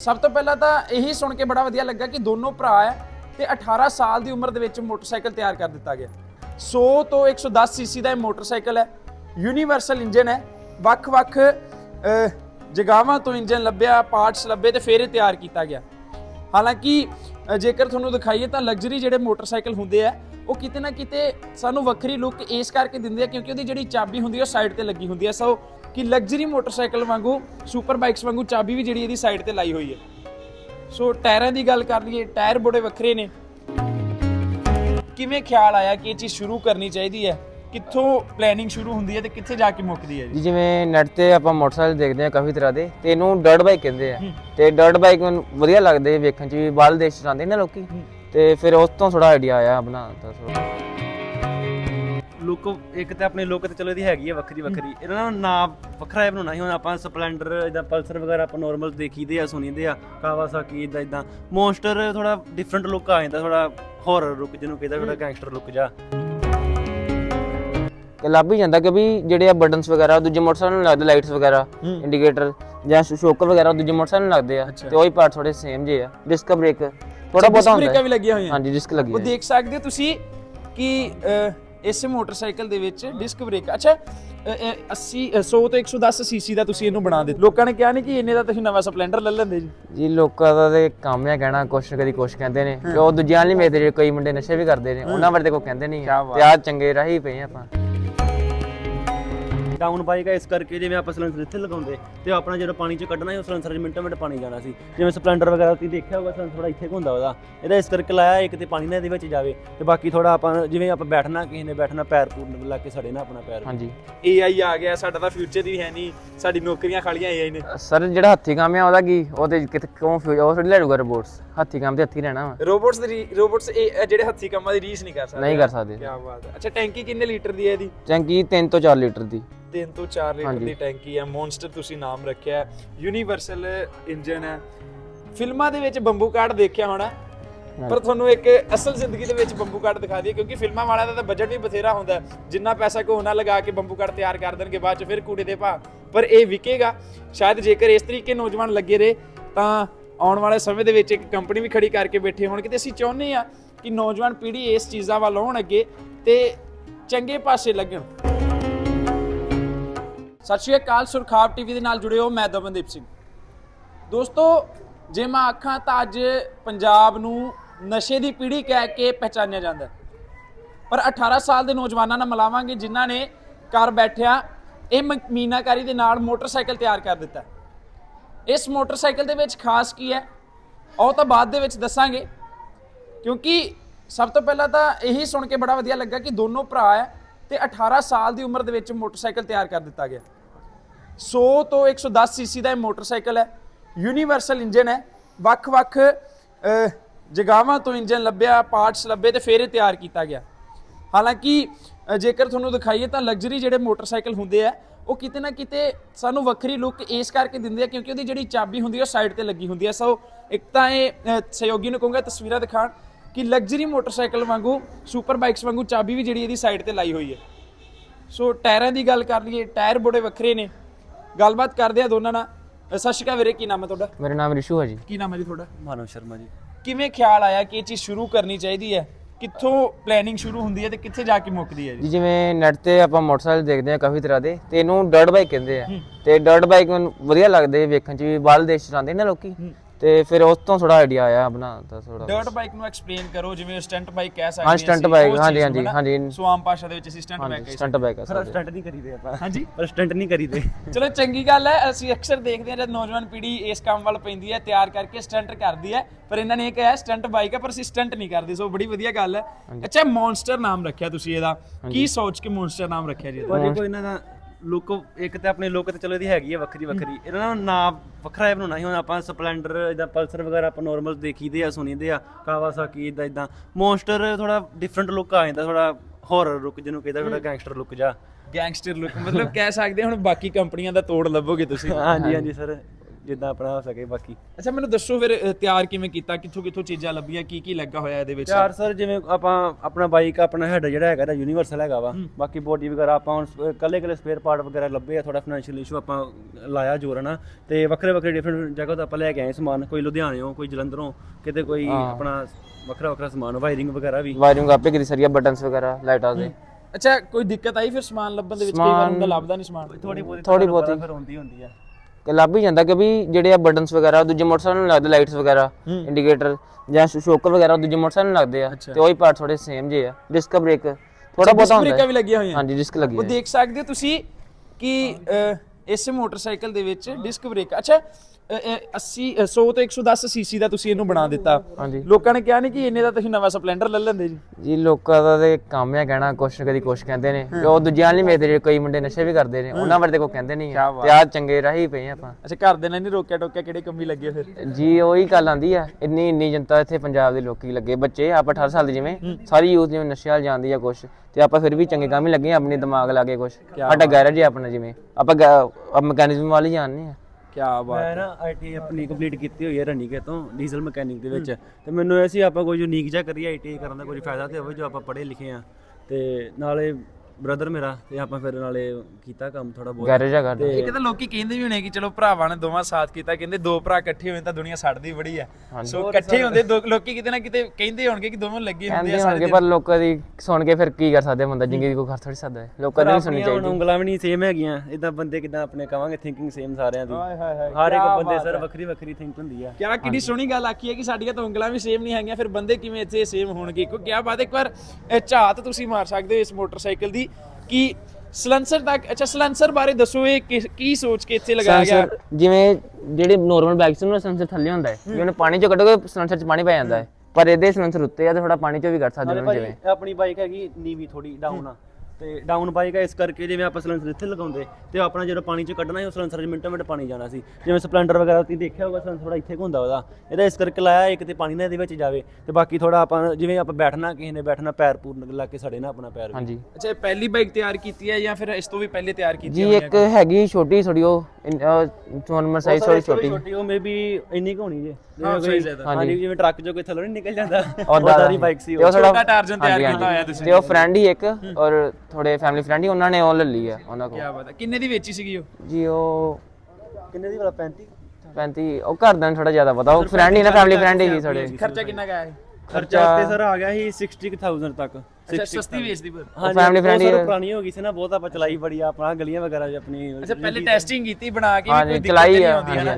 ਸਭ ਤੋਂ ਪਹਿਲਾਂ ਤਾਂ ਇਹੀ ਸੁਣ ਕੇ ਬੜਾ ਵਧੀਆ ਲੱਗਾ ਕਿ ਦੋਨੋਂ ਭਰਾ ਹੈ ਤੇ 18 ਸਾਲ ਦੀ ਉਮਰ ਦੇ ਵਿੱਚ ਮੋਟਰਸਾਈਕਲ ਤਿਆਰ ਕਰ ਦਿੱਤਾ ਗਿਆ। 100 ਤੋਂ 110 ਸੀਸੀ ਦਾ ਇਹ ਮੋਟਰਸਾਈਕਲ ਹੈ ਯੂਨੀਵਰਸਲ ਇੰਜਨ ਹੈ ਵੱਖ-ਵੱਖ ਅਹ, ਜਗਾਵਾਂ ਤੋਂ ਇੰਜਨ ਲੱਭਿਆ ਪਾਰਟਸ ਲੱਭੇ ਤੇ ਫਿਰ ਇਹ ਤਿਆਰ ਕੀਤਾ ਗਿਆ। ਹਾਲਾਂਕਿ ਜੇਕਰ ਤੁਹਾਨੂੰ ਦਿਖਾਈਏ ਤਾਂ ਲਗਜ਼ਰੀ ਜਿਹੜੇ ਮੋਟਰਸਾਈਕਲ ਹੁੰਦੇ ਆ ਉਹ ਕਿਤੇ ਨਾ ਕਿਤੇ ਸਾਨੂੰ ਵੱਖਰੀ ਲੁੱਕ ਇਸ ਕਰਕੇ ਦਿੰਦੇ ਆ ਕਿਉਂਕਿ ਉਹਦੀ ਜਿਹੜੀ ਚਾਬੀ ਹੁੰਦੀ ਹੈ ਉਹ ਸਾਈਡ ਤੇ ਲੱਗੀ ਹੁੰਦੀ ਹੈ ਸੋ ਕਿ ਲਗਜ਼ਰੀ ਮੋਟਰਸਾਈਕਲ ਵਾਂਗੂ ਸੁਪਰ ਬਾਈਕਸ ਵਾਂਗੂ ਚਾਬੀ ਵੀ ਜਿਹੜੀ ਇਹਦੀ ਸਾਈਡ ਤੇ ਲਾਈ ਹੋਈ ਹੈ। ਸੋ ਟਾਇਰਾਂ ਦੀ ਗੱਲ ਕਰ ਲਈਏ ਟਾਇਰ ਬੜੇ ਵੱਖਰੇ ਨੇ। ਕਿਵੇਂ ਖਿਆਲ ਆਇਆ ਕਿ ਇਹ ਚੀਜ਼ ਸ਼ੁਰੂ ਕਰਨੀ ਚਾਹੀਦੀ ਹੈ? ਕਿੱਥੋਂ ਪਲੈਨਿੰਗ ਸ਼ੁਰੂ ਹੁੰਦੀ ਹੈ ਤੇ ਕਿੱਥੇ ਜਾ ਕੇ ਮੁੱਕਦੀ ਹੈ ਜੀ? ਜਿਵੇਂ ਨੈਟ ਤੇ ਆਪਾਂ ਮੋਟਰਸਾਈਕਲ ਦੇਖਦੇ ਆ ਕਾਫੀ ਤਰ੍ਹਾਂ ਦੇ ਤੇ ਇਹਨੂੰ ਡਰਟ ਬਾਈਕ ਕਹਿੰਦੇ ਆ। ਤੇ ਡਰਟ ਬਾਈਕ ਮੈਨੂੰ ਵਧੀਆ ਲੱਗਦੇ ਵੇਖਣ ਚ ਵੀ ਬਾਹਰ ਦੇਸ਼ ਚ ਜਾਂਦੇ ਨਾ ਲੋਕੀ। ਤੇ ਫਿਰ ਉਸ ਤੋਂ ਥੋੜਾ ਆਈਡੀਆ ਆਇਆ ਬਣਾ ਤਾਂ ਥੋੜ੍ਹਾ। ਲੁੱਕ ਇੱਕ ਤੇ ਆਪਣੀ ਲੁੱਕ ਤੇ ਚਲੋ ਇਹਦੀ ਹੈਗੀ ਹੈ ਵੱਖਰੀ ਵੱਖਰੀ। ਇਹਨਾਂ ਨੂੰ ਨਾਮ ਵੱਖਰਾ ਜਿਹਾ ਬਣਾਉਣਾ ਸੀ ਹੁਣ ਆਪਾਂ ਸਪਲੈਂਡਰ ਇਦਾਂ ਪਲਸਰ ਵਗੈਰਾ ਆਪਾਂ ਨਾਰਮਲ ਦੇਖੀਦੇ ਆ ਸੁਣੀਦੇ ਆ ਕਾਵਾਸਾਕੀ ਇਦਾਂ ਇਦਾਂ ਮੌਨਸਟਰ ਥੋੜਾ ਡਿਫਰੈਂਟ ਲੁੱਕ ਆ ਜਾਂਦਾ ਥੋੜਾ ਹਾਰਰ ਲੁੱਕ ਜਿਹਨੂੰ ਕਹਿੰਦਾ ਥੋੜਾ ਗੈਂਗਸਟਰ ਲੁੱਕ ਜਾ ਕਿ ਲੱਭ ਹੀ ਜਾਂਦਾ ਕਿ ਵੀ ਜਿਹੜੇ ਆ ਬਟਨਸ ਵਗੈਰਾ ਦੂਜੇ ਮੋਟਰਸਾਈਕਲ ਨੂੰ ਲੱਗਦੇ ਲਾਈਟਸ ਵਗੈਰਾ ਇੰਡੀਕੇਟਰ ਜਾਂ ਸ਼ੋਕਰ ਵਗੈਰਾ ਦੂਜੇ ਮੋਟਰਸਾਈਕਲ ਨੂੰ ਲੱਗਦੇ ਆ। ਤੇ ਉਹੀ ਪਾਰਟ ਥੋੜੇ ਸੇਮ ਜੇ ਆ। ਡਿਸਕ ਬ੍ਰੇਕ ਥੋੜਾ ਬਹੁਤਾ ਹੁੰਦਾ ਬ੍ਰੇਕਾਂ ਹੈ। ਵੀ ਲੱਗੀਆਂ ਹੋਈਆਂ। ਹਾਂਜੀ ਡਿਸਕ ਲੱਗੀ ਉਹ ਹੈ ਦੇਖ ਸਕਦੇ ਹੋ ਤੁਸੀਂ ਕਿ ਇਸ ਮੋਟਰਸਾਈਕਲ ਦੇ ਵਿੱਚ ਡਿਸਕ ਬ੍ਰੇਕ ਅੱਛਾ ਅਹ, ਇਹ 80 ਅਹ, 100 ਤੋਂ 110 ਸੀਸੀ ਦਾ ਤੁਸੀਂ ਇਹਨੂੰ ਬਣਾ ਦਿੱਤਾ। ਲੋਕਾਂ ਨੇ ਕਿਹਾ ਨਹੀਂ ਕਿ ਇੰਨੇ ਦਾ ਤੁਸੀਂ ਨਵਾਂ ਸਪਲੈਂਡਰ ਲੈ ਲੈਂਦੇ ਜੀ। ਜੀ ਲੋਕਾਂ ਦਾ ਤੇ ਕੰਮ ਹੈ ਕਹਿਣਾ ਕੁਛ ਕਦੀ ਕੁਛ ਕਹਿੰਦੇ ਨੇ। ਕਿ ਉਹ ਦੂਜਿਆਂ ਨਹੀਂ ਵੇਖਦੇ ਜਿਹੜੇ ਕਈ ਮੁੰਡੇ ਨਸ਼ੇ ਵੀ ਕਰਦੇ ਨੇ ਉਹਨਾਂ ਬਾਰੇ ਤੇ ਕੋਈ ਕਹਿੰਦੇ ਨਹੀਂ ਆ। ਤੇ ਆ ਚੰਗੇ ਰਾਹੀ ਪਏ ਆਪਾਂ। ਡਾਊਨ ਬਾਈਕ ਆ ਇਸ ਕਰਕੇ ਜਿਵੇਂ ਆਪਾਂ ਸਿਲੰਡਰ ਇੱਥੇ ਲਗਾਉਂਦੇ ਤੇ ਆਪਣਾ ਜਦੋਂ ਪਾਣੀ ਚ ਕੱਢਣਾ ਸੀ ਉਹ ਸਿਲੰਡਰ 'ਚ ਮਿੰਟੋ ਮਿੰਟ ਪਾਣੀ ਜਾਣਾ ਸੀ। ਜਿਵੇਂ ਸਪਲੈਂਡਰ ਵਗੈਰਾ ਤੁਸੀਂ ਦੇਖਿਆ ਹੋਗਾ ਸਿਲੰਡਰ ਥੋੜਾ ਇੱਥੇ ਹੁੰਦਾ ਉਹਦਾ। ਇਹਦਾ ਇਸ ਕਰਕੇ ਲਾਇਆ ਇੱਕ ਤੇ ਪਾਣੀ ਨਾ ਇਹਦੇ ਵਿੱਚ ਜਾਵੇ ਤੇ ਬਾਕੀ ਥੋੜਾ ਆਪਾਂ ਜਿਵੇਂ ਆਪਾਂ ਬੈਠਣਾ ਕਿਸੇ ਨੇ ਬੈਠਣਾ ਪੈਰ ਪੂਰ ਲਾ ਕੇ ਸੜੇ ਨਾ ਆਪਣਾ ਪੈਰ। ਹਾਂਜੀ। AI ਆ ਗਿਆ ਸਾਡਾ ਤਾਂ ਫਿਊਚਰ ਹੀ ਹੈ ਨਹੀਂ ਸਾਡੀ ਨੌਕਰੀਆਂ ਖਾਲੀਆਂ AI ਨੇ। ਸਰ ਜਿਹੜਾ ਹੱਥੀ ਕੰਮ ਹੈ ਉਹਦਾ ਕੀ? ਉਹ ਤੇ ਕਿਤੇ ਕਿਉਂ ਉਹ ਥੋੜੀ ਲੈ ਲੂਗਾ ਰਿਪੋਰਟਸ ਹੱਥੀ ਕੰਮ ਤੇ ਹੱਥੀ ਰਹਿਣਾ ਵਾ। ਰੋਬੋਟਸ ਦੀ ਰੋਬੋਟਸ ਇਹ ਜਿਹੜੇ ਹੱਥੀ ਕੰਮਾਂ ਦੀ ਰੀਸ ਨਹੀਂ ਕਰ ਸਕਦੇ ਨਹੀਂ ਕਰ ਸਕਦੇ। ਕੀ ਬਾਤ ਹੈ। ਅੱਛਾ ਟੈਂਕੀ ਕਿੰਨੇ ਲੀਟਰ ਦੀ ਹੈ ਇਹਦੀ? ਟੈਂਕੀ 3 ਤੋਂ 4 ਲੀਟਰ ਦੀ। 3 ਤੋਂ 4 ਲੀਟਰ। ਦੀ ਟੈਂਕੀ ਹੈ। ਮੌਨਸਟਰ ਤੁਸੀਂ ਨਾਮ ਰੱਖਿਆ ਹੈ। ਯੂਨੀਵਰਸਲ ਇੰਜਨ ਹੈ। ਫਿਲਮਾਂ ਦੇ ਵਿੱਚ ਬੰਬੂ ਕਾਰਡ ਦੇਖਿਆ ਹੋਣਾ। ਪਰ ਤੁਹਾਨੂੰ ਇੱਕ ਅਸਲ ਜ਼ਿੰਦਗੀ ਦੇ ਵਿੱਚ ਬੰਬੂ ਕਾਰਡ ਦਿਖਾ ਦਈਏ ਕਿਉਂਕਿ ਫਿਲਮਾਂ ਵਾਲਿਆਂ ਦਾ ਤਾਂ ਬਜਟ ਵੀ ਬਥੇਰਾ ਹੁੰਦਾ। ਜਿੰਨਾ ਪੈਸਾ ਕੋ ਉਹਨਾਂ ਲਗਾ ਕੇ ਬੰਬੂ ਕਾਰਡ ਤਿਆਰ ਕਰ ਦੇਣਗੇ ਬਾਅਦ ਚ ਫਿਰ ਕੂੜੇ ਦੇ ਭਾਅ। ਪਰ ਇਹ ਵਿਕੇਗਾ। ਸ਼ਾਇਦ ਜੇਕਰ ਇਸ ਤਰੀਕੇ ਨੌਜਵਾਨ ਲੱਗੇ ਰਹੇ ਤਾਂ ਆਉਣ ਵਾਲੇ ਸਮੇਂ ਦੇ ਵਿੱਚ ਇੱਕ ਕੰਪਨੀ ਵੀ ਖੜੀ ਕਰਕੇ ਬੈਠੇ ਹੋਣਗੇ ਤੇ ਅਸੀਂ ਚਾਹੁੰਦੇ ਆ ਕਿ ਨੌਜਵਾਨ ਪੀੜ੍ਹੀ ਇਸ ਚੀਜ਼ਾਂ ਵੱਲ ਆਉਣ ਅੱਗੇ ਤੇ ਚੰਗੇ ਪਾਸੇ ਲੱਗਣ। ਸਤਿ ਸ਼੍ਰੀ ਅਕਾਲ, ਸੁਰਖਾਬ ਟੀਵੀ ਦੇ ਨਾਲ ਜੁੜੇ ਹੋ ਮੈਂ ਦਮਨਦੀਪ ਸਿੰਘ। ਦੋਸਤੋ, ਜੇ ਮੈਂ ਆਖਾਂ ਤਾਂ ਅੱਜ ਪੰਜਾਬ ਨੂੰ ਨਸ਼ੇ ਦੀ ਪੀੜ੍ਹੀ ਕਹਿ ਕੇ ਪਹਿਚਾਨਿਆ ਜਾਂਦਾ ਪਰ 18 ਸਾਲ ਦੇ ਨੌਜਵਾਨਾਂ ਨਾਲ ਮਿਲਾਵਾਂਗੇ ਜਿਨ੍ਹਾਂ ਨੇ ਘਰ ਬੈਠਿਆ ਇਹ ਮੀਨਾਕਾਰੀ ਦੇ ਨਾਲ ਮੋਟਰਸਾਈਕਲ ਤਿਆਰ ਕਰ ਦਿੱਤਾ ਇਸ ਮੋਟਰਸਾਈਕਲ ਦੇ ਵਿੱਚ ਖਾਸ ਕੀ ਹੈ? ਉਹ ਤਾਂ ਬਾਅਦ ਦੇ ਵਿੱਚ ਦੱਸਾਂਗੇ। ਕਿਉਂਕਿ ਸਭ ਤੋਂ ਪਹਿਲਾਂ ਤਾਂ ਇਹੀ ਸੁਣ ਕੇ ਬੜਾ ਵਧੀਆ ਲੱਗਾ ਕਿ ਦੋਨੋਂ ਭਰਾ ਹੈ ਤੇ 18 ਸਾਲ ਦੀ ਉਮਰ ਦੇ ਵਿੱਚ ਮੋਟਰਸਾਈਕਲ ਤਿਆਰ ਕਰ ਦਿੱਤਾ ਗਿਆ। 100 ਤੋਂ 110 ਸੀਸੀ ਦਾ ਇਹ ਮੋਟਰਸਾਈਕਲ ਹੈ। ਯੂਨੀਵਰਸਲ ਇੰਜਨ ਹੈ। ਵੱਖ-ਵੱਖ ਅਹ, ਜਗਾਵਾਂ ਤੋਂ ਇੰਜਨ ਲੱਭਿਆ ਪਾਰਟਸ ਲੱਭੇ ਤੇ ਫਿਰ ਇਹ ਤਿਆਰ ਕੀਤਾ ਗਿਆ। ਹਾਲਾਂਕਿ ਜੇਕਰ ਤੁਹਾਨੂੰ ਦਿਖਾਈਏ ਤਾਂ ਲਗਜ਼ਰੀ ਜਿਹੜੇ ਮੋਟਰਸਾਈਕਲ ਹੁੰਦੇ ਆ ਉਹ ਕਿਤੇ ਨਾ ਕਿਤੇ ਸਾਨੂੰ ਵੱਖਰੀ ਲੁੱਕ ਇਸ ਕਰਕੇ ਦਿੰਦੇ ਆ ਕਿਉਂਕਿ ਉਹਦੀ ਜਿਹੜੀ ਚਾਬੀ ਹੁੰਦੀ ਆ ਉਹ ਸਾਈਡ ਤੇ ਲੱਗੀ ਹੁੰਦੀ ਆ। ਸੋ ਇੱਕ ਤਾਂ ਇਹ ਅ, ਸਹਿਯੋਗੀ ਨੂੰ ਕਹੂੰਗਾ ਤਸਵੀਰਾਂ ਦਿਖਾਣ ਕਿ ਲਗਜ਼ਰੀ ਮੋਟਰਸਾਈਕਲ ਵਾਂਗੂ ਸੁਪਰ ਬਾਈਕਸ ਵਾਂਗੂ ਚਾਬੀ ਵੀ ਜਿਹੜੀ ਇਹਦੀ ਸਾਈਡ ਤੇ ਲਾਈ ਹੋਈ ਹੈ। ਸੋ ਟਾਇਰਾਂ ਦੀ ਗੱਲ ਕਰ ਲਈਏ ਟਾਇਰ ਬੜੇ ਵੱਖਰੇ ਨੇ। ਗੱਲਬਾਤ ਕਰਦੇ ਆ ਦੋਨਾਂ ਨਾਲ। ਅ, ਸਤਿ ਸ਼੍ਰੀ ਅਕਾਲ ਵੀਰੇ ਕੀ ਨਾਮ ਹੈ ਤੁਹਾਡਾ? ਮੇਰਾ ਨਾਮ ਰਿਸ਼ੂ ਹੈ ਜੀ। ਕੀ ਨਾਮ ਹੈ ਜੀ ਤੁਹਾਡਾ? ਮਾਨਵ ਸ਼ਰਮਾ ਜੀ। ਕਿਵੇਂ ਖਿਆਲ ਆਇਆ ਕਿ ਇਹ ਚੀਜ਼ ਸ਼ੁਰੂ ਕਰਨੀ ਚਾਹੀਦੀ ਹੈ? ਕਿੱਥੋਂ ਪਲੈਨਿੰਗ ਸ਼ੁਰੂ ਹੁੰਦੀ ਹੈ ਤੇ ਕਿੱਥੇ ਜਾ ਕੇ ਮੁੱਕਦੀ ਹੈ ਜੀ? ਜੀ ਜਿਵੇਂ ਨੈਟ ਤੇ ਆਪਾਂ ਮੋਟਰਸਾਈਕਲ ਦੇਖਦੇ ਆ ਕਾਫੀ ਤਰ੍ਹਾਂ ਦੇ ਤੇ ਇਹਨੂੰ ਡਰਟ ਬਾਈਕ ਕਹਿੰਦੇ ਆ। ਤੇ ਡਰਟ ਬਾਈਕ ਮੈਨੂੰ ਵਧੀਆ ਲੱਗਦੇ ਵੇਖਣ ਚ ਵੀ ਬਾਹਰ ਦੇਸ਼ ਚ ਜਾਂਦੇ ਨਾ ਲੋਕੀ। ਤੇ ਫਿਰ ਉਸ ਤੋਂ ਥੋੜਾ ਆਈਡੀਆ ਆਇਆ ਬਣਾ ਤਾਂ ਥੋੜਾ ਡਰਟ ਬਾਈਕ ਨੂੰ ਐਕਸਪਲੇਨ ਕਰੋ ਜਿਵੇਂ ਸਟੰਟ ਬਾਈਕ ਕਹਿ ਸਕਦੇ ਹਾਂ ਸਟੰਟ ਬਾਈਕ ਹਾਂਜੀ ਹਾਂਜੀ ਹਾਂਜੀ। ਸੋ ਆਮ ਭਾਸ਼ਾ ਦੇ ਵਿੱਚ ਅਸੀਂ ਸਟੰਟ ਬਾਈਕ ਸਟੰਟ ਬਾਈਕ ਆ ਪਰ ਸਟੰਟ ਨਹੀਂ ਕਰੀਦੇ ਆਪਾਂ। ਹਾਂਜੀ। ਪਰ ਸਟੰਟ ਨਹੀਂ ਕਰੀਦੇ। ਚਲੋ ਚੰਗੀ ਗੱਲ ਹੈ ਅਸੀਂ ਅਕਸਰ ਦੇਖਦੇ ਹਾਂ ਜਦ ਨੌਜਵਾਨ ਪੀੜ੍ਹੀ ਇਸ ਕੰਮ ਵੱਲ ਪੈਂਦੀ ਹੈ ਤਿਆਰ ਕਰਕੇ ਸਟੰਟ ਕਰਦੀ ਹੈ ਪਰ ਇਹਨਾਂ ਨੇ ਇਹ ਕਿਹਾ ਸਟੰਟ ਬਾਈਕ ਹੈ ਪਰ ਅਸੀਂ ਸਟੰਟ ਨਹੀਂ ਕਰਦੇ ਸੋ ਬੜੀ ਵਧੀਆ ਗੱਲ ਹੈ। ਅੱਛਾ ਮੌਨਸਟਰ ਨਾਮ ਰੱਖਿਆ ਤੁਸੀਂ ਇਹਦਾ। ਕੀ ਸੋਚ ਕੇ ਮੌਨਸਟਰ ਨਾਮ ਰੱਖਿਆ ਜੀ ਇਹਦਾ? ਕੋਈ ਇਹਨਾਂ ਦਾ ਲੁੱਕ ਇੱਕ ਤੇ ਆਪਣੀ ਲੁੱਕ ਤੇ ਚਲੋ ਇਹਦੀ ਹੈਗੀ ਹੈ ਵੱਖਰੀ ਵੱਖਰੀ। ਇਹਨਾਂ ਨੂੰ ਨਾਮ ਵੱਖਰਾ ਬਣਾਉਣਾ ਸੀ। ਹੁਣ ਆਪਾਂ ਸਪਲੈਂਡਰ ਇਦਾਂ ਪਲਸਰ ਵਗੈਰਾ ਆਪਾਂ ਨਾਰਮਲ ਦੇਖੀਦੇ ਆ ਸੁਣੀਦੇ ਆ ਕਾਵਾਸਾਕੀ ਇਦਾਂ ਇਦਾਂ ਮੌਨਸਟਰ ਥੋੜਾ ਡਿਫਰੈਂਟ ਲੁੱਕ ਆ ਜਾਂਦਾ ਥੋੜਾ ਹਾਰਰ ਲੁੱਕ ਜਿਹਨੂੰ ਕਹਿੰਦਾ ਥੋੜਾ ਗੈਂਗਸਟਰ ਲੁੱਕ ਜਾ ਗੈਂਗਸਟਰ ਲੁੱਕ ਮਤਲਬ ਕਹਿ ਸਕਦੇ ਹੁਣ ਬਾਕੀ ਕੰਪਨੀਆਂ ਦਾ ਤੋੜ ਲੱਭੋਗੇ ਤੁਸੀਂ। ਹਾਂਜੀ ਹਾਂਜੀ ਸਰ। ਜਿੱਦਾਂ ਆਪਣਾ ਹੋ ਸਕੇ ਬਾਕੀ। ਅੱਛਾ ਮੈਨੂੰ ਦੱਸੋ ਫਿਰ ਅ, ਤਿਆਰ ਕਿਵੇਂ ਕੀਤਾ? ਕਿੱਥੋਂ ਕਿੱਥੋਂ ਚੀਜ਼ਾਂ ਲੱਭੀਆਂ? ਕੀ ਕੀ ਲੱਗਾ ਹੋਇਆ ਇਹਦੇ ਵਿੱਚ? ਚਾਰ ਸਰ ਜਿਵੇਂ ਆਪਾਂ ਆਪਣਾ ਬਾਈਕ ਆਪਣਾ ਹੈਡ ਜਿਹੜਾ ਹੈਗਾ ਦਾ ਯੂਨੀਵਰਸਲ ਹੈਗਾ ਵਾ। ਬਾਕੀ ਬੋਡੀ ਵਗੈਰਾ ਆਪਾਂ ਹੁਣ ਕੱਲੇ ਕੱਲੇ ਸਪੇਅਰ ਪਾਰਟ ਵਗੈਰਾ ਲੱਭੇ ਆ ਥੋੜਾ ਫਾਈਨੈਂਸ਼ੀਅਲ ਇਸ਼ੂ ਆਪਾਂ ਲਾਇਆ ਜੋਰ ਨਾ। ਤੇ ਵੱਖਰੇ ਵੱਖਰੇ ਡਿਫਰੈਂਟ ਜਗ੍ਹਾ ਤੋਂ ਆਪਾਂ ਲੈ ਕੇ ਆਏ ਸਮਾਨ ਕੋਈ ਲੁਧਿਆਣਿਓਂ ਕੋਈ ਜਲੰਧਰੋਂ ਕਿਤੇ ਕੋਈ ਆਪਣਾ ਵੱਖਰਾ ਵੱਖਰਾ ਸਮਾਨ ਵਾਇਰਿੰਗ ਵਗੈਰਾ ਵੀ। ਵਾਇਰਿੰਗ ਆਪੇ ਕੀਤੀ ਸਰੀਆ ਬਟਨਸ ਵਗੈਰਾ ਲਾਈਟਾਂ ਦੇ ਅੱਛਾ ਕੋਈ ਦਿੱਕਤ ਆਈ ਫਿਰ ਸਮਾਨ ਲੱਭਣ ਦੇ ਵਿੱਚ? ਕਈ ਵਾਰ ਹੁੰਦਾ ਲੱਭਦਾ ਨਹੀਂ ਸਮਾਨ। ਥੋੜੀ ਬਹੁਤੀ ਤੁਹਾਨੂੰ ਬਹੁਤੀ। ਫਿਰ ਹੁੰਦੀ ਹੁੰਦੀ ਆ। ਕਿ ਲੱਭ ਹੀ ਜਾਂਦਾ ਕਿ ਵੀ ਜਿਹੜੇ ਆ ਬਟਨਸ ਵਗੈਰਾ ਦੂਜੇ ਮੋਟਰਸਾਈਕਲ ਨੂੰ ਲੱਗਦੇ ਲਾਈਟਸ ਵਗੈਰਾ ਇੰਡੀਕੇਟਰ ਜਾਂ ਸ਼ੋਕਰ ਵਗੈਰਾ ਉਹ ਦੂਜੇ ਮੋਟਰਸਾਈਕਲ ਨੂੰ ਲੱਗਦੇ ਆ। ਤੇ ਉਹੀ ਪਾਰਟ ਥੋੜੇ ਸੇਮ ਜੇ ਆ। ਡਿਸਕ ਬ੍ਰੇਕ ਥੋੜਾ ਬਹੁਤਾ ਹੁੰਦਾ ਬ੍ਰੇਕਾਂ ਹੈ। ਵੀ ਲੱਗੀਆਂ ਹੋਈਆਂ। ਹਾਂਜੀ ਡਿਸਕ ਲੱਗੀ ਉਹ ਦੇਖ ਸਕਦੇ ਹੋ ਤੁਸੀਂ ਕਿ ਇਸ ਮੋਟਰਸਾਈਕਲ ਦੇ ਵਿੱਚ ਡਿਸਕ ਬ੍ਰੇਕ ਅੱਛਾ ਅ, ਅ, 80 ਅ, 100 ਤੋਂ 110 ਸੀਸੀ ਦਾ ਤੁਸੀਂ ਇਹਨੂੰ ਬਣਾ ਦਿੱਤਾ। ਹਾਂਜੀ। ਲੋਕਾਂ ਨੇ ਕਿਹਾ ਨਹੀਂ ਕਿ ਇੰਨੇ ਦਾ ਤੁਸੀਂ ਨਵਾਂ ਸਪਲੈਂਡਰ ਲੈ ਲੈਂਦੇ ਜੀ। ਜੀ ਲੋਕਾਂ ਦਾ ਤੇ ਕੰਮ ਹੈ ਕਹਿਣਾ ਕੁਛ ਕਦੀ ਕੁਛ ਕਹਿੰਦੇ ਨੇ। ਤੇ ਉਹ ਦੂਜਿਆਂ ਨਹੀਂ ਵੇਖਦੇ ਜਿਹੜੇ ਕਈ ਮੁੰਡੇ ਨਸ਼ੇ ਵੀ ਕਰਦੇ ਨੇ ਉਹਨਾਂ ਬਾਰੇ ਤੇ ਕੋਈ ਕਹਿੰਦੇ ਨਹੀਂ ਆ। ਤੇ ਆ ਚੰਗੇ ਰਾਹੀ ਪਏ ਆਪਾਂ। ਅੱਛਾ ਘਰ ਦੇ ਨੇ ਨਹੀਂ ਰੋਕਿਆ ਟੋਕਿਆ ਕਿਹੜੇ ਕੰਮੀ ਲੱਗੇ ਫਿਰ? ਜੀ ਉਹੀ ਗੱਲ ਆਂਦੀ ਆ ਇੰਨੀ ਇੰਨੀ ਜਨਤਾ ਇੱਥੇ ਪੰਜਾਬ ਦੇ ਲੋਕੀ ਲੱਗੇ। ਬੱਚੇ ਆਪਾਂ 18 ਸਾਲ ਦੇ ਜਿਵੇਂ ਸਾਰੀ ਯੂਥ ਜਿਵੇਂ ਨਸ਼ੇ ਵਾਲ ਜਾਂਦੀ ਆ ਕੁਛ। ਤੇ ਆਪਾਂ ਫਿਰ ਵੀ ਚੰਗੇ ਕੰਮ ਹੀ ਲੱਗੇ ਆ ਆਪਣੀ ਦਿਮਾਗ ਲਾ ਕੇ ਕੁਛ। ਸਾਡਾ ਗੈਰੇਜ ਹੈ ਆਪਣਾ ਜਿਵੇਂ। ਆਪਾਂ ਮੈਕੈਨਿਜ਼ਮ ਵਾਲੀ ਜਾਣਦੇ ਆ। ਕੀ ਬਾਤ ਮੈਂ ਨਾ ਆਈਟੀ ਆਪਣੀ ਕੰਪਲੀਟ ਕੀਤੀ ਹੋਈ ਹੈ ਰਣੀਕੇ ਤੋਂ ਡੀਜ਼ਲ ਮਕੈਨਿਕ ਦੇ ਵਿੱਚ। ਤੇ ਮੈਨੂੰ ਇਹ ਸੀ ਆਪਾਂ ਕੋਈ ਯੂਨੀਕ ਜਿਹਾ ਕਰੀਏ ਆਈਟੀ ਕਰਨ ਦਾ ਕੋਈ ਫਾਇਦਾ ਤੇ ਹੋਵੇ ਜੋ ਆਪਾਂ ਪੜ੍ਹੇ ਲਿਖੇ ਆ। ਤੇ ਨਾਲੇ ਬ੍ਰਦਰ ਮੇਰਾ ਤੇ ਆਪਾਂ ਫਿਰ ਨਾਲੇ ਕੀਤਾ ਕੰਮ ਥੋੜਾ ਬਹੁਤ। ਗੈਰੇਜ ਹੈਗਾ ਸਾਡਾ। ਇੱਕ ਤਾਂ ਲੋਕੀ ਕਹਿੰਦੇ ਵੀ ਹੋਣੇ ਕਿ ਚਲੋ ਭਰਾਵਾਂ ਨੇ ਦੋਵਾਂ ਸਾਥ ਕੀਤਾ ਕਹਿੰਦੇ ਦੋ ਭਰਾ ਇਕੱਠੇ ਹੋਏ ਤਾਂ ਦੁਨੀਆ ਸੜਦੀ ਬੜੀ ਆ। ਸੋ ਇਕੱਠੇ ਹੁੰਦੇ ਦੋ ਲੋਕੀ ਕਿਤੇ ਨਾ ਕਿਤੇ ਕਹਿੰਦੇ ਹੋਣਗੇ ਕਿ ਦੋਵੇਂ ਲੱਗੇ ਹੁੰਦੇ ਆ ਹੋਣਗੇ ਪਰ ਲੋਕਾਂ ਦੀ ਸੁਣ ਕੇ ਫਿਰ ਕੀ ਕਰ ਸਕਦੇ ਆ ਬੰਦਾ ਜ਼ਿੰਦਗੀ ਕੋਈ ਕਰ ਥੋੜੀ ਸਕਦਾ ਹੈ। ਲੋਕਾਂ ਦੀ ਨਹੀਂ ਸੁਣੀ ਆਪਣੀਆਂ ਹੁਣ ਚਾਹੀਦੀ। ਉਂਗਲਾਂ ਵੀ ਨਹੀਂ ਸੇਮ ਹੈਗੀਆਂ। ਇਦਾਂ ਬੰਦੇ ਕਿਦਾਂ ਆਪਣੇ ਕਵਾਂਗੇ ਥਿੰਕਿੰਗ ਸੇਮ ਸਾਰਿਆਂ ਦੀ। ਹਰ ਇੱਕ ਬੰਦੇ ਸਰ ਵੱਖਰੀ ਵੱਖਰੀ ਥਿੰਕ ਹੁੰਦੀ ਆ। ਕਿਆ ਕਿੰਨੀ ਸੋਹਣੀ ਗੱਲ ਆਖੀ ਹੈ ਕਿ ਸਾਡੀਆਂ ਤਾਂ ਉਂਗਲਾਂ ਵੀ ਸੇਮ ਨਹੀਂ ਹੈਗੀਆਂ ਫਿਰ ਬੰਦੇ ਕਿਵੇਂ ਇੱਥੇ ਸੇਮ ਹੋਣਗੇ? ਕਿਉਂ ਕਿਆ ਬਾਤ ਹੈ, ਇੱਕ ਵਾਰ ਇਹ ਝਾਤ ਤੁਸੀਂ ਮਾਰ ਸਕਦੇ ਹੋ ਇਸ ਮੋਟਰਸਾਈਕਲ ਦੀ। ਕਿ ਸਲੈਂਸਰ ਤੱਕ ਅੱਛਾ ਸਲੈਂਸਰ ਬਾਰੇ ਦੱਸੋ ਇਹ ਕਿਸ- ਕੀ ਸੋਚ ਕੇ ਇੱਥੇ ਲਗਾਇਆ ਗਿਆ? ਜਿਵੇਂ ਜਿਹੜੇ ਨਾਰਮਲ ਬਾਈਕਸ ਨੂੰ ਸੈਂਸਰ ਥੱਲੇ ਹੁੰਦਾ ਹੈ ਜੇ ਉਹਨੇ ਪਾਣੀ ਚੋਂ ਕੱਢੋਗੇ ਸੈਂਸਰ ਚ ਪਾਣੀ ਪੈ ਜਾਂਦਾ ਹੈ। ਪਰ ਇਹਦੇ ਸੈਂਸਰ ਉੱਤੇ ਆ ਤੇ ਥੋੜਾ ਪਾਣੀ ਚੋਂ ਵੀ ਕੱਢ ਸਕਦੇ ਹੋ ਜਿਵੇਂ। ਆਪਣੀ ਬਾਈਕ ਹੈਗੀ ਨੀਵੀਂ ਥੋੜੀ ਡਾਊਨ ਆ। ਤੇ ਡਾਊਨ ਬਾਈਕ ਹੈ ਇਸ ਕਰਕੇ ਜਿਵੇਂ ਆਪਾਂ ਸਿਲੰਡਰ ਇੱਥੇ ਲਗਾਉਂਦੇ ਤੇ ਆਪਣਾ ਜਦੋਂ ਪਾਣੀ ਚ ਕੱਢਣਾ ਸੀ ਉਹ ਸਿਲੰਡਰ 'ਚ ਮਿੰਟੋ ਮਿੰਟ ਪਾਣੀ ਜਾਣਾ ਸੀ। ਜਿਵੇਂ ਸਪਲੈਂਡਰ ਵਗੈਰਾ ਤੁਸੀਂ ਦੇਖਿਆ ਹੋਊਗਾ ਸਿਲੰਡਰ ਥੋੜਾ ਇੱਥੇ ਘੁੰਦਾ ਉਹਦਾ। ਇਹਦਾ ਇਸ ਕਰਕੇ ਲਾਇਆ ਇੱਕ ਤੇ ਪਾਣੀ ਨਾ ਇਹਦੇ ਵਿੱਚ ਜਾਵੇ ਤੇ ਬਾਕੀ ਥੋੜਾ ਆਪਾਂ ਜਿਵੇਂ ਆਪਾਂ ਬੈਠਣਾ ਕਿਸੇ ਨੇ ਬੈਠਣਾ ਪੈਰ ਪੂਰ ਲਾ ਕੇ ਸੜੇ ਨਾ ਆਪਣਾ ਪੈਰ। ਹਾਂਜੀ। ਅੱਛਾ ਇਹ ਪਹਿਲੀ ਬਾਈਕ ਤਿਆਰ ਕੀਤੀ ਹੈ ਜਾਂ ਫਿਰ ਇਸ ਤੋਂ ਵੀ ਪਹਿਲੇ ਤਿਆਰ ਕੀਤੀ ਜੀ ਇੱਕ ਹੈਗੀ ਛੋਟੀ ਥੋੜੀ ਉਹ ਨੋਰਮਲ ਸਾਈਜ਼ ਥੋੜੀ ਛੋਟੀ। ਛੋਟੀ ਉਹ ਮੇਬੀ ਇੰਨੀ ਕੁ ਹੋਣੀ ਜੇ। ਹਾਂ, ਜਿਵੇਂ size ਹੈ ਕੋਈ ਹਾਂਜੀ ਜਿਵੇਂ ਟਰੱਕ ਚੋਂ ਕੋਈ ਥੱਲੋਂ ਨਹੀਂ ਨਿਕਲ ਜਾਂਦਾ। ਉਹਦਾ ਦੀ ਬਾਈਕ ਸੀ ਉਹ ਥੋੜਾ ਛੋਟਾ ਟਾਰਜਨ ਤਿਆਰ ਕੀਤਾ। ਹੋਇਆ ਤੁਸੀਂ। ਤੇ ਉਹ ਫਰੈਂਡ ਹੀ ਇੱਕ ਔਰ ਥੋੜੇ ਫੈਮਿਲੀ ਫਰੈਂਡ ਹੀ ਉਹਨਾਂ ਨੇ ਉਹ ਲੈ ਲਈ ਆ ਉਹਨਾਂ ਕੋਲ। ਕੀ ਬਾਤ ਹੈ। ਕਿੰਨੇ ਦੀ ਵੇਚੀ ਸੀਗੀ ਉਹ? ਜੀ ਉਹ ਕਿੰਨੇ ਦੀ ਵਾਲਾ? 35 35 ਉਹ ਘਰਦਿਆਂ ਨੂੰ ਥੋੜਾ ਜ਼ਿਆਦਾ ਪਤਾ। ਉਹ ਫਰੈਂਡ ਹੀ ਨਾ ਫੈਮਿਲੀ ਫਰੈਂਡ ਹੀ ਸਾਡੇ। ਖਰਚਾ ਕਿੰਨਾ ਗਿਆ ਹੈ ਖਰਚਾ ਤੇ ਸਰ ਆ ਗਿਆ ਸੀ 60000 ਤੱਕ ਅੱਛਾ ਸਸਤੀ ਵੇਚਦੀ ਪਰ friendly friendly ਹੈ। ਪੁਰਾਣੀ ਹੋ ਗਈ ਸੀ ਨਾ ਬਹੁਤ ਆਪਾਂ ਚਲਾਈ ਬੜੀ ਆ ਆਪਣਾ ਗਲੀਆਂ ਵਗੈਰਾ 'ਚ ਆਪਣੀ ਅੱਛਾ ਪਹਿਲੇ ਟੈਸਟਿੰਗ ਕੀਤੀ ਬਣਾ ਕੇ ਕੋਈ ਦਿੱਕਤ ਚਲਾਈ ਨਹੀਂ ਆਉਂਦੀ ਹੈ ਨਾ।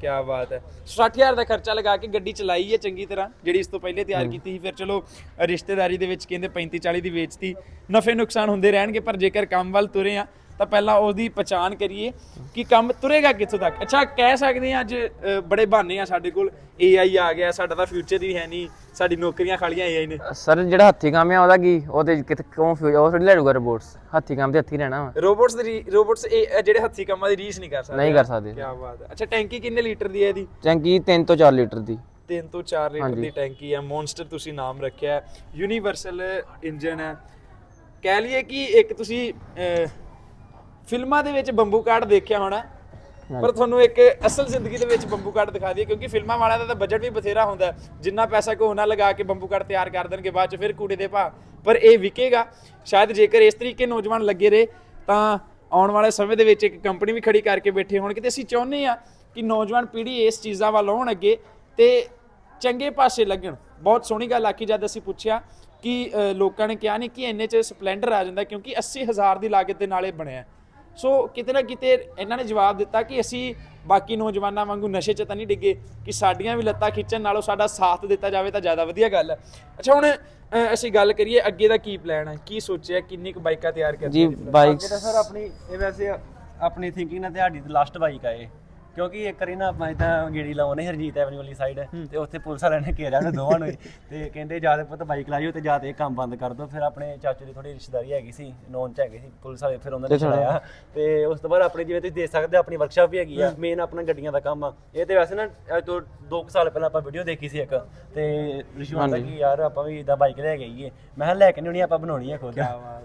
ਕੀ ਬਾਤ ਹੈ। 60000 ਦਾ ਖਰਚਾ ਲਗਾ ਕੇ ਗੱਡੀ ਚਲਾਈ ਹੈ ਚੰਗੀ ਤਰ੍ਹਾਂ ਜਿਹੜੀ ਇਸ ਤੋਂ ਪਹਿਲੇ ਤਿਆਰ ਕੀਤੀ ਸੀ ਫਿਰ ਚਲੋ ਰਿਸ਼ਤੇਦਾਰੀ ਦੇ ਵਿੱਚ ਕਹਿੰਦੇ 35 40 ਦੀ ਵੇਚਤੀ। ਨਫੇ ਨੁਕਸਾਨ ਹੁੰਦੇ ਰਹਿਣਗੇ ਪਰ ਜੇਕਰ ਕੰਮ ਵੱਲ ਤੁਰੇ ਆ ਤਾਂ ਪਹਿਲਾਂ ਉਹਦੀ ਪਛਾਣ ਕਰੀਏ ਕਿ ਕੰਮ ਤੁਰੇਗਾ ਕਿੱਥੋਂ ਤੱਕ? ਅੱਛਾ ਕਹਿ ਸਕਦੇ ਆ ਅੱਜ ਅ, ਬੜੇ ਬਹਾਨੇ ਆ ਸਾਡੇ ਕੋਲ। AI ਆ ਗਿਆ ਸਾਡਾ ਤਾਂ ਫਿਊਚਰ ਹੀ ਹੈ ਨਹੀਂ। ਸਾਡੀ ਨੌਕਰੀਆਂ ਖਾਲੀਆਂ AI ਨੇ। ਸਰ ਜਿਹੜਾ ਹੱਥੀ ਕੰਮ ਆ ਉਹਦਾ ਕੀ? ਉਹ ਤੇ ਕਿਤੇ ਕਿਉਂ ਫਿਊ- ਉਹ ਥੋੜੀ ਲੈ ਲੂਗਾ ਰਿਪੋਰਟਸ ਹੱਥੀ ਕੰਮ ਤੇ ਹੱਥੀ ਰਹਿਣਾ ਵਾ। ਰੋਬੋਟਸ ਦੀ ਰੋਬੋਟਸ ਇਹ ਜਿਹੜੇ ਹੱਥੀ ਕੰਮਾਂ ਦੀ ਰੀਸ ਨਹੀਂ ਕਰ ਸਕਦੇ ਨਹੀਂ ਕਰ ਸਕਦੇ। ਕੀ ਬਾਤ ਹੈ। ਅੱਛਾ ਟੈਂਕੀ ਕਿੰਨੇ ਲੀਟਰ ਦੀ ਹੈ ਇਹਦੀ? ਟੈਂਕੀ 3 ਤੋਂ 4 ਲੀਟਰ ਦੀ। 3 ਤੋਂ 4 ਲੀਟਰ ਦੀ ਟੈਂਕੀ ਹੈ ਮੌਨਸਟਰ ਤੁਸੀਂ ਨਾਮ ਰੱਖਿਆ। ਹੈ ਯੂਨੀਵਰਸਲ ਇੰਜਨ ਹੈ ਕਹਿ ਲਈਏ ਕਿ ਇੱਕ ਤੁਸੀਂ ਅਹ, ਫਿਲਮਾਂ ਦੇ ਵਿੱਚ ਬੰਬੂ ਕਾਰਡ ਦੇਖਿਆ ਹੋਣਾ ਪਰ ਤੁਹਾਨੂੰ ਇੱਕ ਅਸਲ ਜ਼ਿੰਦਗੀ ਦੇ ਵਿੱਚ ਬੰਬੂ ਕਾਰਡ ਦਿਖਾ ਦਈਏ ਕਿਉਂਕਿ ਫਿਲਮਾਂ ਵਾਲਿਆਂ ਦਾ ਤਾਂ ਬਜਟ ਵੀ ਬਥੇਰਾ ਹੁੰਦਾ ਹੈ। ਜਿੰਨਾ ਪੈਸਾ ਕੋ ਉਹਨਾਂ ਲਗਾ ਕੇ ਬੰਬੂ ਕਾਰਡ ਤਿਆਰ ਕਰ ਦੇਣਗੇ ਬਾਅਦ ਚ ਫਿਰ ਕੂੜੇ ਦੇ ਭਾ ਪਰ ਇਹ ਵਿਕੇਗਾ। ਸ਼ਾਇਦ ਜੇਕਰ ਇਸ ਤਰੀਕੇ ਨੌਜਵਾਨ ਲੱਗੇ ਰਹੇ ਤਾਂ ਆਉਣ ਵਾਲੇ ਸਮੇਂ ਦੇ ਵਿੱਚ ਇੱਕ ਕੰਪਨੀ ਵੀ ਖੜੀ ਕਰਕੇ ਬੈਠੇ ਹੋਣਗੇ। ਤੇ ਅਸੀਂ ਚਾਹੁੰਦੇ ਆ ਕਿ ਨੌਜਵਾਨ ਪੀੜ੍ਹੀ ਇਸ ਚੀਜ਼ਾਂ ਵੱਲ ਆਉਣ ਅੱਗੇ ਤੇ ਚੰਗੇ ਪਾਸੇ ਲੱਗਣ। ਬਹੁਤ ਸੋਹਣੀ ਗੱਲ ਆਖੀ ਜਦ ਅਸੀਂ ਪੁੱਛਿਆ ਕਿ ਅ, ਲੋਕਾਂ ਨੇ ਕਿਹਾ ਨਹੀਂ ਕਿ ਇੰਨੇ ਚ ਸਪਲੈਂਡਰ ਆ ਜਾਂਦਾ ਕਿਉਂਕਿ 80000 ਦੀ ਲਾਗਤ ਦੇ ਨਾਲੇ ਬਣਿਆ। ਸੋ ਕਿਤੇ ਨਾ ਕਿਤੇ ਇਹਨਾਂ ਨੇ ਜਵਾਬ ਦਿੱਤਾ ਕਿ ਅਸੀਂ ਬਾਕੀ ਨੌਜਵਾਨਾਂ ਵਾਂਗੂ ਨਸ਼ੇ 'ਚ ਤਾਂ ਨਹੀਂ ਡਿੱਗੇ ਕਿ ਸਾਡੀਆਂ ਵੀ ਲੱਤਾਂ ਖਿੱਚਣ ਨਾਲੋਂ ਸਾਡਾ ਸਾਥ ਦਿੱਤਾ ਜਾਵੇ ਤਾਂ ਜ਼ਿਆਦਾ ਵਧੀਆ ਗੱਲ ਹੈ। ਅੱਛਾ ਹੁਣ ਅਸੀਂ ਗੱਲ ਕਰੀਏ ਅੱਗੇ ਦਾ ਕੀ ਪਲਾਨ ਹੈ? ਕੀ ਸੋਚਿਆ? ਕਿੰਨੀ ਕੁ ਬਾਈਕਾਂ ਤਿਆਰ ਜੀ ਕਰਨੀਆਂ ਬਾਈਕਸ ਜਿਹੜਾ ਸਰ ਆਪਣੀ ਇਹ ਵੈਸੇ ਆਪਣੀ ਥਿੰਕਿੰਗ ਨਾਲ ਤੁਹਾਡੀ ਲਾਸਟ ਬਾਈਕ ਆਏ ਕਿਉਂਕਿ ਇੱਕ ਵਾਰੀ ਨਾ ਆਪਾਂ ਇਦਾਂ ਗੇੜੀ ਲਾਉਣੇ ਹਰਜੀਤ ਐਵਨਿਊ ਵਾਲੀ ਸਾਈਡ ਤੇ ਉੱਥੇ ਪੁਲਿਸ ਵਾਲਿਆਂ ਨੇ ਘੇਰਿਆ ਉਹਨੂੰ ਦੋਵਾਂ ਨੂੰ ਹੀ। ਤੇ ਕਹਿੰਦੇ ਜਾਂ ਤੇ ਪੁੱਤ ਬਾਈਕ ਲਾਇਓ ਤੇ ਜਾਂ ਤੇ ਇਹ ਕੰਮ ਬੰਦ ਕਰ ਦਿਓ ਫਿਰ ਆਪਣੇ ਚਾਚੂ ਦੀ ਥੋੜੀ ਰਿਸ਼ਤੇਦਾਰੀ ਹੈਗੀ ਸੀ ਨੌਨ ਚ ਹੈਗੇ ਸੀ ਪੁਲਿਸ ਵਾਲੇ ਫਿਰ ਉਹਨਾਂ ਨੇ ਛੜਾਇਆ ਤੇ ਉਸ ਤੋਂ ਬਾਅਦ ਆਪਣੀ ਜਿਵੇਂ ਤੁਸੀਂ ਦੇਖ ਸਕਦੇ ਹੋ ਆਪਣੀ ਵਰਕਸ਼ਾਪ ਵੀ ਹੈਗੀ ਆ ਮੇਨ ਆਪਣਾ ਗੱਡੀਆਂ ਦਾ ਕੰਮ ਆ। ਇਹ ਤੇ ਵੈਸੇ ਨਾ ਅੱਜ ਤੋਂ 2 ਸਾਲ ਪਹਿਲਾਂ ਆਪਾਂ ਵੀਡੀਓ ਦੇਖੀ ਸੀ ਇੱਕ। ਤੇ ਰਿਸ਼ੂ ਆਂਦਾ ਕਿ ਯਾਰ ਆਪਾਂ ਵੀ ਇਦਾਂ ਬਾਈਕ ਲੈ ਕੇ ਆਈਏ। ਮੈਂ ਕਿਹਾ ਲੈ ਕੇ ਨਹੀਂ ਆਉਣੀ ਆਪਾਂ ਬਣਾਉਣੀ ਆ ਖੁਦ।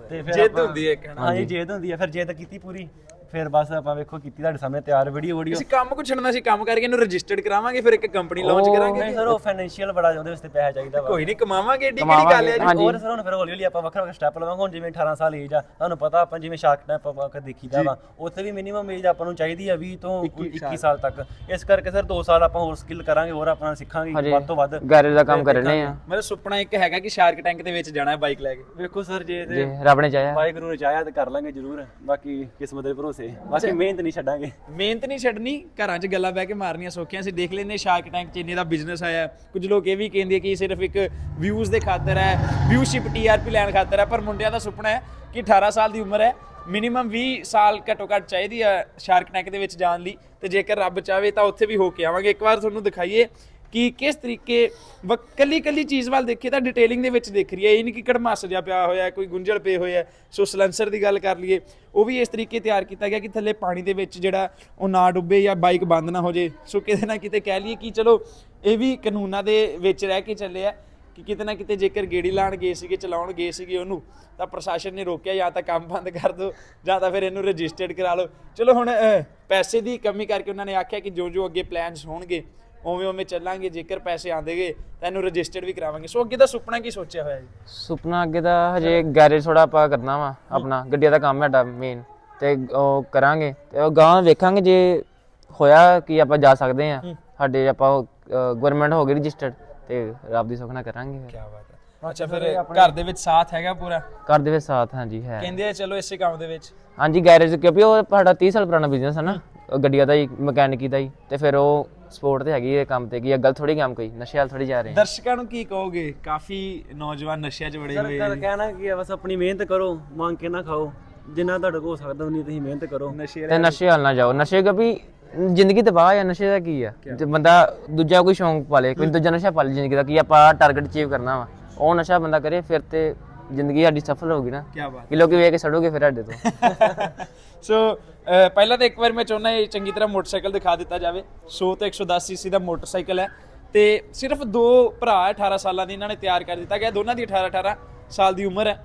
ਤੇ ਫਿਰ ਜਿੱਦ ਹੁੰਦੀ ਹੈ ਇੱਕ? ਹਾਂਜੀ। ਜੇਦ ਹੁੰਦੀ ਹੈ। ਫਿਰ ਜੇਦ ਕੀਤੀ ਪੂਰੀ। ਫਿਰ ਬਸ ਆਪਾਂ ਵੇਖੋ ਕੀਤੀ ਤੁਹਾਡੇ ਸਾਹਮਣੇ ਤਿਆਰ ਵੀਡੀਓ ਵੀਡੀਓ ਅਸੀਂ ਕੰਮ ਕੁ ਛੱਡਣਾ ਸੀ ਕੰਮ ਕਰਕੇ ਇਹਨੂੰ ਰਜਿਸਟਰਡ ਕਰਾਵਾਂਗੇ ਫਿਰ ਇੱਕ ਕੰਪਨੀ ਲਾਂਚ ਕਰਾਂਗੇ। ਨਹੀਂ ਸਰ ਉਹ ਫਾਈਨੈਂਸ਼ੀਅਲ ਬੜਾ ਉਹਦੇ ਵਾਸਤੇ ਪੈਸਾ ਚਾਹੀਦਾ ਵਾ। ਕੋਈ ਨਹੀਂ ਕਮਾਵਾਂਗੇ ਏਡੀ ਕਿਹੜੀ ਗੱਲ ਹੈ ਜੀ? ਹਾਂਜੀ। ਹੋਰ ਸਰ ਹੁਣ ਫਿਰ ਹੌਲੀ ਹੌਲੀ ਆਪਾਂ ਵੱਖਰਾ ਵੱਖਰਾ ਸਟੈਪ ਲਵਾਂਗੇ। ਹੁਣ ਜਿਵੇਂ 18 ਸਾਲ ਏਜ ਆ ਤੁਹਾਨੂੰ ਪਤਾ ਆਪਾਂ ਜਿਵੇਂ ਸ਼ਾਰਕ ਟੈਂਪ ਆਪਾਂ ਕਦੇ ਦੇਖੀਦਾ ਵਾ। ਉੱਥੇ ਵੀ ਮਿਨੀਮਮ ਏਜ ਆਪਾਂ ਨੂੰ ਚਾਹੀਦੀ ਆ 20 ਤੋਂ 21 ਸਾਲ। ਤੱਕ। ਇਸ ਕਰਕੇ ਸਰ 2 ਸਾਲ ਆਪਾਂ ਹੋਰ ਸਕਿੱਲ ਕਰਾਂਗੇ ਹੋਰ ਆਪਣਾ ਸਿੱਖਾਂਗੇ ਹਜੇ। ਵੱਧ ਤੋਂ ਵੱਧ। ਗੈਰੇਜ ਦਾ ਕੰਮ ਕਰਨੇ ਆ। ਮੇਰਾ ਸੁਪਨਾ ਇੱਕ ਹੈਗਾ ਕਿ ਸ਼ਾਰਕ ਟੈਂਕ ਦੇ ਵਿੱਚ ਜਾਣਾ ਹੈ ਬਾਈਕ ਲੈ ਕੇ। ਵੇਖੋ ਸਰ ਜੇ ਜੇ ਤੇ ਰੱਬ ਨੇ ਚਾਹਿਆ। ਵਾਹਿਗੁਰੂ ਨੇ ਚਾਹਿਆ ਤਾਂ ਕਰ ਲਾਂਗੇ ਜ਼ਰੂਰ। ਬਾਕੀ ਕਿਸਮਤ ਦੇ ਭਰੋਸੇ ਬਾਕੀ ਮਿਹਨਤ ਨਹੀਂ ਛੱਡਾਂਗੇ। ਮਿਹਨਤ ਨਹੀਂ ਛੱਡਣੀ ਘਰਾਂ 'ਚ ਗੱਲਾਂ ਬਹਿ ਕੇ ਮਾਰਨੀਆਂ ਸੌਖੀਆਂ। ਸੀ ਦੇਖ ਲੈਂਦੇ ਸ਼ਾਰਕ ਟੈਂਕ 'ਚ ਇੰਨੇ ਦਾ ਬਿਜ਼ਨਸ ਆਇਆ। ਕੁਝ ਲੋਕ ਇਹ ਵੀ ਕਹਿੰਦੇ ਆ ਕਿ ਸਿਰਫ ਇੱਕ ਵਿਊਜ਼ ਦੇ ਖਾਤਰ ਹੈ ਵਿਊਸ਼ਿਪ ਟੀਆਰਪੀ ਲੈਣ ਖਾਤਰ ਹੈ ਪਰ ਮੁੰਡਿਆਂ ਦਾ ਸੁਪਨਾ ਹੈ ਕਿ 18 ਸਾਲ ਦੀ ਉਮਰ ਹੈ। ਮਿਨੀਮਮ 20 ਸਾਲ ਘੱਟੋ ਘੱਟ ਚਾਹੀਦੀ ਹੈ ਸ਼ਾਰਕ ਟੈਂਕ ਦੇ ਵਿੱਚ ਜਾਣ ਲਈ। ਤੇ ਜੇਕਰ ਰੱਬ ਚਾਵੇ ਤਾਂ ਉੱਥੇ ਵੀ ਹੋ ਕੇ ਆਵਾਂਗੇ। ਇੱਕ ਵਾਰ ਤੁਹਾਨੂੰ ਦਿਖਾਈਏ ਕਿ ਕਿਸ ਤਰੀਕੇ ਵ- ਕੱਲੀ ਕੱਲੀ ਚੀਜ਼ ਵੱਲ ਦੇਖੀਏ ਤਾਂ ਡਿਟੇਲਿੰਗ ਦੇ ਵਿੱਚ ਦੇਖ ਰਹੀ ਹੈ ਇਹ ਨਹੀਂ ਕਿ ਕੜਮਾਸ ਜਿਹਾ ਪਿਆ ਹੋਇਆ ਕੋਈ ਗੁੰਝਲ ਪਏ ਹੋਏ ਹੈ। ਸੋ ਸਲੈਂਸਰ ਦੀ ਗੱਲ ਕਰ ਲਈਏ, ਉਹ ਵੀ ਇਸ ਤਰੀਕੇ ਤਿਆਰ ਕੀਤਾ ਗਿਆ ਕਿ ਥੱਲੇ ਪਾਣੀ ਦੇ ਵਿੱਚ ਜਿਹੜਾ ਉਹ ਨਾ ਡੁੱਬੇ ਜਾਂ ਬਾਈਕ ਬੰਦ ਨਾ ਹੋ ਜੇ ਸੋ ਕਿਤੇ ਨਾ ਕਿਤੇ ਕਹਿ ਲਈਏ ਕਿ ਚਲੋ, ਇਹ ਵੀ ਕਾਨੂੰਨਾਂ ਦੇ ਵਿੱਚ ਰਹਿ ਕੇ ਚੱਲੇ ਆ ਕਿ ਕਿਤੇ ਨਾ ਕਿਤੇ ਜੇਕਰ ਗੇੜੀ ਲਾਣ ਗਏ ਸੀਗੇ, ਚਲਾਉਣ ਗਏ ਸੀਗੇ ਉਹਨੂੰ, ਤਾਂ ਪ੍ਰਸ਼ਾਸਨ ਨੇ ਰੋਕਿਆ, ਜਾਂ ਤਾਂ ਕੰਮ ਬੰਦ ਕਰ ਦਿਓ ਜਾਂ ਤਾਂ ਫਿਰ ਇਹਨੂੰ ਰਜਿਸਟਰਡ ਕਰਾ ਲਓ। ਚਲੋ ਹੁਣ ਪੈਸੇ ਦੀ ਕਮੀ ਕਰਕੇ ਉਹਨਾਂ ਨੇ ਆਖਿਆ ਕਿ ਜੋ ਜੋ ਅੱਗੇ ਪਲਾਨਸ ਹੋਣਗੇ ਉਵੇਂ ਉਵੇਂ ਚੱਲਾਂਗੇ ਜੇਕਰ ਪੈਸੇ ਆਂਦੇਗੇ ਤਾਂ ਇਹਨੂੰ ਰਜਿਸਟਰਡ ਵੀ ਕਰਾਵਾਂਗੇ। ਸੋ ਅੱਗੇ ਦਾ ਸੁਪਨਾ ਕੀ ਸੋਚਿਆ ਹੋਇਆ ਜੀ? ਸੁਪਨਾ ਅੱਗੇ ਦਾ ਹਜੇ ਗੈਰੇਜ ਥੋੜਾ ਆਪਾਂ ਕਰਨਾ ਵਾ ਆਪਣਾ। ਗੱਡੀਆਂ ਦਾ ਕੰਮ ਹੈ ਸਾਡਾ ਮੇਨ ਤੇ ਉਹ ਕਰਾਂਗੇ। ਤੇ ਉਹ ਗਾਂ ਵੇਖਾਂਗੇ ਜੇ ਹੋਇਆ ਕਿ ਆਪਾਂ ਜਾ ਸਕਦੇ ਆ ਸਾਡੇ ਆਪਾਂ ਗਵਰਨਮੈਂਟ ਹੋ ਗਈ ਰਜਿਸਟਰਡ ਤੇ ਰੱਬ ਦੀ ਸੁਖਨਾ ਕਰਾਂਗੇ ਕੀ ਬਾਤ ਹੈ। ਅੱਛਾ ਫਿਰ ਘਰ ਦੇ ਵਿੱਚ ਸਾਥ ਹੈਗਾ ਪੂਰਾ? ਕਰ ਦੇਵੇ ਸਾਥ ਹਾਂਜੀ ਹੈ। ਕਹਿੰਦੇ ਆ ਚਲੋ ਇਸੇ ਕੰਮ ਦੇ ਵਿੱਚ। ਹਾਂਜੀ ਗੈਰੇਜ ਕਿਉਂਕਿ ਉਹ ਸਾਡਾ 30 ਸਾਲ ਪੁਰਾਣਾ ਬਿਜ਼ਨਸ ਹੈ ਨਾ। ਗੱਡੀਆਂ ਦਾ ਹੀ ਮਕੈਨਿਕੀ ਦਾ ਹੀ। ਤੇ ਫਿਰ ਉਹ ਸਪੋਰਟ ਤੇ ਹੈਗੀ ਇਹ ਕੰਮ ਤੇ ਕੀ ਅਗਲ ਥੋੜੀ ਕੰਮ ਕੋਈ? ਨਸ਼ੇ ਵਾਲ ਥੋੜੀ ਜਾ ਰਹੇ। ਆ ਦਰਸ਼ਕਾਂ ਨੂੰ ਕੀ ਕਹੋਗੇ? ਕਾਫੀ ਨੌਜਵਾਨ ਨਸ਼ਿਆਂ 'ਚ ਵੜੇ ਹੋਏ ਸਰ ਕਹਿਣਾ ਕੀ ਆ ਬਸ ਆਪਣੀ ਮਿਹਨਤ ਕਰੋ ਮੰਗ ਕੇ ਨਾ ਖਾਓ। ਜਿੰਨਾ ਤੁਹਾਡੇ ਕੋਲ ਹੋ ਸਕਦਾ ਉਨੀ ਤੁਸੀਂ ਮਿਹਨਤ ਕਰੋ। ਨਸ਼ੇ ਤੇ ਨਸ਼ੇ ਵਾਲ ਨਾ ਜਾਓ। ਨਸ਼ੇ ਕਿਉਂਕਿ ਜ਼ਿੰਦਗੀ ਤਬਾਹ ਆ ਨਸ਼ੇ ਦਾ ਕੀ ਆ? ਜੇ ਬੰਦਾ ਦੂਜਾ ਕੋਈ ਸ਼ੌਂਕ ਪਾਲੇ ਕੋਈ ਦੂਜਾ ਨਸ਼ਾ ਪਾਲੇ ਜ਼ਿੰਦਗੀ ਦਾ ਕੀ ਆਪਾਂ ਟਾਰਗੇਟ ਅਚੀਵ ਕਰਨਾ ਵਾ? ਉਹ ਨਸ਼ਾ ਬੰਦਾ ਕਰੇ ਫਿਰ ਤੇ ਜ਼ਿੰਦਗੀ ਸਾਡੀ ਸਫਲ ਹੋਊਗੀ ਨਾ। ਕੀ ਬਾਤ ਕਿ ਲੋਕੀ ਵੇਖ ਕੇ ਸੜੋਗੇ ਫਿਰ ਸਾਡੇ ਤੋਂ। ਸੋ ਪਹਿਲਾਂ ਤਾਂ ਇੱਕ ਵਾਰ ਮੈਂ ਚਾਹੁੰਦਾ ਇਹ ਚੰਗੀ ਤਰ੍ਹਾਂ ਮੋਟਰਸਾਈਕਲ ਦਿਖਾ ਦਿੱਤਾ ਜਾਵੇ। 100 ਤੇ 110 ਸੀਸੀ ਦਾ ਮੋਟਰਸਾਈਕਲ ਹੈ। ਤੇ ਸਿਰਫ ਦੋ ਭਰਾ 18 ਸਾਲਾਂ ਦੀ ਇਹਨਾਂ ਨੇ ਤਿਆਰ ਕਰ ਦਿੱਤਾ ਗਿਆ। ਦੋਨਾਂ ਦੀ 18 18 ਸਾਲ ਦੀ ਉਮਰ ਹੈ।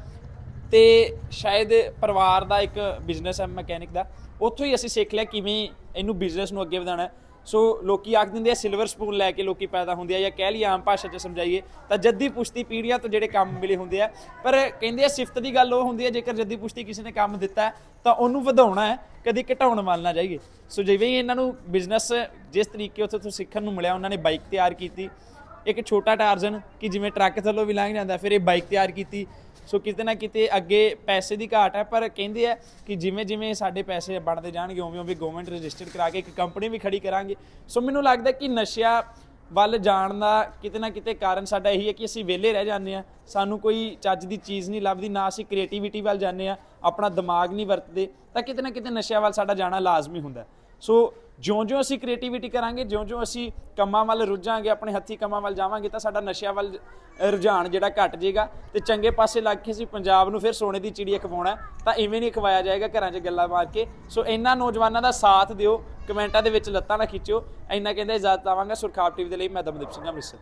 ਤੇ ਸ਼ਾਇਦ ਪਰਿਵਾਰ ਦਾ ਇੱਕ ਬਿਜ਼ਨਸ ਹੈ, ਮਕੈਨਿਕ ਦਾ। ਉੱਥੋਂ ਹੀ ਅਸੀਂ ਸਿੱਖ ਲਿਆ ਕਿਵੇਂ ਇਹਨੂੰ ਬਿਜ਼ਨਸ ਨੂੰ ਅੱਗੇ ਵਧਾਉਣਾ ਸੋ ਲੋਕੀ ਆਖ ਦਿੰਦੇ ਆ ਸਿਲਵਰ ਸਪੂਨ ਲੈ ਕੇ ਲੋਕੀ ਪੈਦਾ ਹੁੰਦੇ ਆ ਜਾਂ ਕਹਿ ਲਈ ਆਮ ਭਾਸ਼ਾ 'ਚ ਸਮਝਾਈਏ, ਤਾਂ ਜੱਦੀ ਪੁਸ਼ਤੀ ਪੀੜ੍ਹੀਆਂ ਤੋਂ ਜਿਹੜੇ ਕੰਮ ਮਿਲੇ ਹੁੰਦੇ ਆ। ਪਰ ਕਹਿੰਦੇ ਆ, ਸਿਫਤ ਦੀ ਗੱਲ ਉਹ ਹੁੰਦੀ ਹੈ ਜੇਕਰ ਜੱਦੀ ਪੁਸ਼ਤੀ ਕਿਸੇ ਨੇ ਕੰਮ ਦਿੱਤਾ, ਤਾਂ ਉਹਨੂੰ ਵਧਾਉਣਾ ਹੈ, ਕਦੀ ਘਟਾਉਣ ਵੱਲ ਨਾ ਜਾਈਏ। ਸੋ ਜਿਵੇਂ ਹੀ ਇਹਨਾਂ ਨੂੰ ਬਿਜ਼ਨਸ ਜਿਸ ਤਰੀਕੇ ਉੱਥੇ ਤੋਂ ਸਿੱਖਣ ਨੂੰ ਮਿਲਿਆ, ਉਹਨਾਂ ਨੇ ਬਾਈਕ ਤਿਆਰ ਕੀਤੀ। ਇੱਕ ਛੋਟਾ ਟਾਰਜ਼ਨ ਕਿ ਜਿਵੇਂ ਟਰੱਕ ਥੱਲੋਂ ਵੀ ਲੰਘ ਜਾਂਦਾ, ਫਿਰ ਇਹ ਬਾਈਕ ਤਿਆਰ ਕੀਤੀ। ਸੋ ਕਿਤੇ ਨਾ ਕਿਤੇ ਅੱਗੇ ਪੈਸੇ ਦੀ ਘਾਟ ਹੈ, ਪਰ ਕਹਿੰਦੇ ਆ ਕਿ ਜਿਵੇਂ ਜਿਵੇਂ ਸਾਡੇ ਪੈਸੇ ਬਣਦੇ ਜਾਣਗੇ, ਉਵੇਂ ਉਵੇਂ ਗਵਰਨਮੈਂਟ ਰਜਿਸਟਰਡ ਕਰਾ ਕੇ ਇੱਕ ਕੰਪਨੀ ਵੀ ਖੜੀ ਕਰਾਂਗੇ। ਸੋ ਮੈਨੂੰ ਲੱਗਦਾ ਕਿ ਨਸ਼ਿਆਂ ਵੱਲ ਜਾਣ ਦਾ ਕਿਤੇ ਨਾ ਕਿਤੇ ਕਾਰਨ ਸਾਡਾ ਇਹੀ ਹੈ ਕਿ ਅਸੀਂ ਵਿਹਲੇ ਰਹਿ ਜਾਂਦੇ ਆ ਸਾਨੂੰ ਕੋਈ ਚੱਜ ਦੀ ਚੀਜ਼ ਨਹੀਂ ਲੱਭਦੀ, ਨਾ ਅਸੀਂ ਕ੍ਰੀਏਟੀਵਿਟੀ ਵੱਲ ਜਾਂਦੇ ਆ ਆਪਣਾ ਦਿਮਾਗ ਨਹੀਂ ਵਰਤਦੇ, ਤਾਂ ਕਿਤੇ ਨਾ ਕਿਤੇ ਨਸ਼ਿਆਂ ਵੱਲ ਸਾਡਾ ਜਾਣਾ ਲਾਜ਼ਮੀ ਹੁੰਦਾ। ਸੋ ਜਿਉਂ-ਜਿਉਂ ਅਸੀਂ ਕ੍ਰੀਏਟੀਵਿਟੀ ਕਰਾਂਗੇ, ਜਿਉਂ-ਜਿਉਂ ਅਸੀਂ ਕੰਮਾਂ ਵੱਲ ਰੁੱਝਾਂਗੇ, ਆਪਣੇ ਹੱਥੀ ਕੰਮਾਂ ਵੱਲ ਜਾਵਾਂਗੇ, ਤਾਂ ਸਾਡਾ ਨਸ਼ਿਆਂ ਵੱਲ ਰੁਝਾਨ ਜਿਹੜਾ ਘਟ ਜਾਏਗਾ। ਤੇ ਚੰਗੇ ਪਾਸੇ ਲੱਗ ਕੇ ਅਸੀਂ ਪੰਜਾਬ ਨੂੰ ਫਿਰ ਸੋਨੇ ਦੀ ਚਿੜੀਆ ਖਵਾਉਣਾ ਤਾਂ ਇਵੇਂ ਨਹੀਂ ਖਵਾਇਆ ਜਾਏਗਾ ਘਰਾਂ 'ਚ ਗੱਲਾਂ ਮਾਰ ਕੇ। ਸੋ ਇਹਨਾਂ ਨੌਜਵਾਨਾਂ ਦਾ ਸਾਥ ਦਿਓ, ਕਮੈਂਟਾਂ ਦੇ ਵਿੱਚ ਲੱਤਾਂ ਨਾ ਖਿੱਚਿਓ ਇੰਨਾ ਕਹਿੰਦੇ, ਇਜਾਜ਼ਤ ਆਵਾਂਗਾ ਸੁਰਖਾਬ ਟੀਵੀ ਦੇ ਲਈ, ਮੈਂ ਦਮਦੀਪ ਸਿੰਘ ਅੰਮ੍ਰਿਤਸਰ।